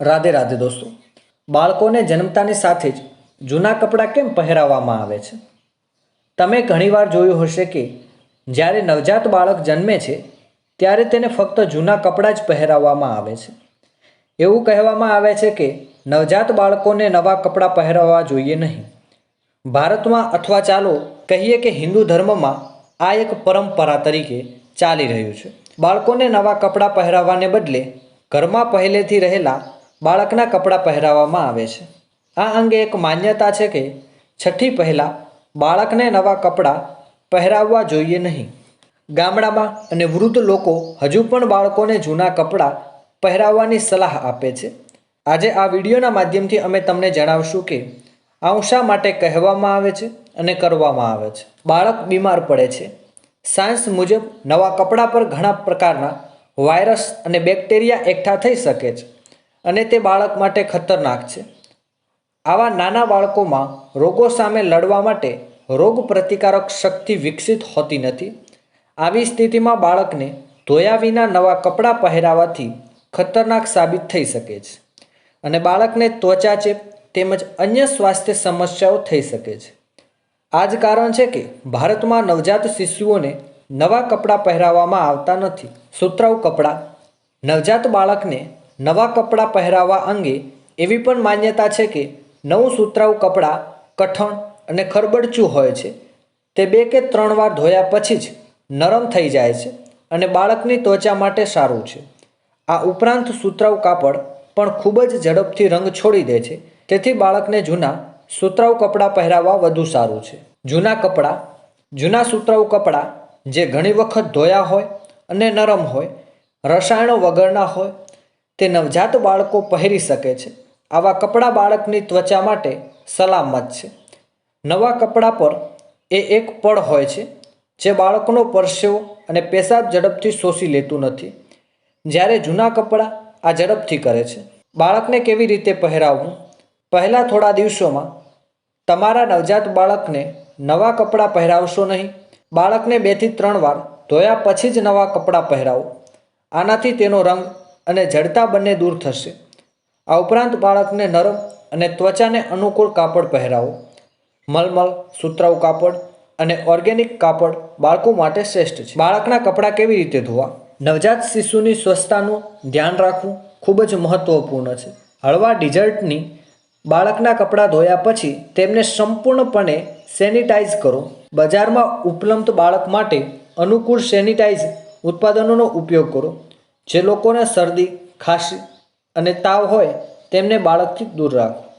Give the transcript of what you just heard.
રાધે રાધે દોસ્તો. બાળકોને જન્મતાની સાથે જ જૂના કપડાં કેમ પહેરાવવામાં આવે છે? તમે ઘણીવાર જોયું હશે કે જ્યારે નવજાત બાળક જન્મે છે, ત્યારે તેને ફક્ત જૂના કપડાં જ પહેરાવવામાં આવે છે. એવું કહેવામાં આવે છે કે નવજાત બાળકોને નવા કપડાં પહેરાવવા જોઈએ નહીં. ભારતમાં અથવા ચાલો કહીએ કે હિન્દુ ધર્મમાં આ એક પરંપરા તરીકે ચાલી રહ્યું છે. બાળકોને નવા કપડાં પહેરાવવાને બદલે ઘરમાં પહેલેથી રહેલા બાળકના કપડાં પહેરાવવામાં આવે છે. આ અંગે એક માન્યતા છે કે છઠ્ઠી પહેલાં બાળકને નવા કપડાં પહેરાવવા જોઈએ નહીં. ગામડામાં અને વૃદ્ધ લોકો હજુ પણ બાળકોને જૂના કપડાં પહેરાવવાની સલાહ આપે છે. આજે આ વિડીયોના માધ્યમથી અમે તમને જણાવશું કે આવું શા માટે કહેવામાં આવે છે અને કરવામાં આવે છે. બાળક બીમાર પડે છે. સાયન્સ મુજબ નવા કપડાં પર ઘણા પ્રકારના વાયરસ અને બેક્ટેરિયા એકઠા થઈ શકે છે. અને તે બાળક માટે ખતરનાક છે. આવા નાના બાળકોમાં રોગો સામે લડવા માટે રોગ પ્રતિકારક શક્તિ વિકસિત હોતી નથી. આવી સ્થિતિમાં બાળકને ધોયા વિના નવા કપડાં પહેરાવાથી ખતરનાક સાબિત થઈ શકે છે અને બાળકને ત્વચા ચેપ તેમજ અન્ય સ્વાસ્થ્ય સમસ્યાઓ થઈ શકે છે. આ જ કારણ છે કે ભારતમાં નવજાત શિશુઓને નવા કપડાં પહેરાવવામાં આવતા નથી. સુતરાઉ કપડાં નવજાત બાળકને નવા કપડાં પહેરાવવા અંગે એવી પણ માન્યતા છે કે નવું સુતરાઉ કપડાં કઠણ અને ખરબડચું હોય છે. તે બે કે ત્રણ વાર ધોયા પછી જ નરમ થઈ જાય છે અને બાળકની ત્વચા માટે સારું છે. આ ઉપરાંત સુતરાઉ કાપડ પણ ખૂબ જ ઝડપથી રંગ છોડી દે છે. તેથી બાળકને જૂના સુતરાઉ કપડાં પહેરાવવા વધુ સારું છે. જૂના કપડાં, જૂના સુતરાઉ કપડાં જે ઘણી વખત ધોયા હોય અને નરમ હોય, રસાયણો વગરના હોય તે નવજાત બાળકો પહેરી શકે છે. આવા કપડાં બાળકની ત્વચા માટે સલામત છે. નવા કપડાં પર એ એક પળ હોય છે, જે બાળકનો પરસેવો અને પેશાબ ઝડપથી શોષી લેતું નથી. જ્યારે જૂના કપડાં આ ઝડપથી કરે છે. બાળકને કેવી રીતે પહેરાવવું? પહેલાં થોડા દિવસોમાં તમારા નવજાત બાળકને નવા કપડાં પહેરાવશો નહીં. બાળકને બેથી ત્રણ વાર ધોયા પછી જ નવા કપડાં પહેરાવો. આનાથી તેનો રંગ અને જડતા બંને દૂર થશે. આ ઉપરાંત બાળકને નરમ અને ત્વચાને અનુકૂળ કાપડ પહેરાવો. મલમલ, સુતરાઉ કાપડ અને ઓર્ગેનિક કાપડ બાળકો માટે શ્રેષ્ઠ છે. બાળકના કપડાં કેવી રીતે ધોવા? નવજાત શિશુની સ્વચ્છતાનું ધ્યાન રાખવું ખૂબ જ મહત્વપૂર્ણ છે. હળવા ડિઝર્ટની બાળકના કપડાં ધોયા પછી તેમને સંપૂર્ણપણે સેનિટાઈઝ કરો. બજારમાં ઉપલબ્ધ બાળક માટે અનુકૂળ સેનિટાઈઝ ઉત્પાદનોનો ઉપયોગ કરો. જે લોકોને શરદી ખાંસી અને તાવ હોય તેમને બાળકથી દૂર રાખો.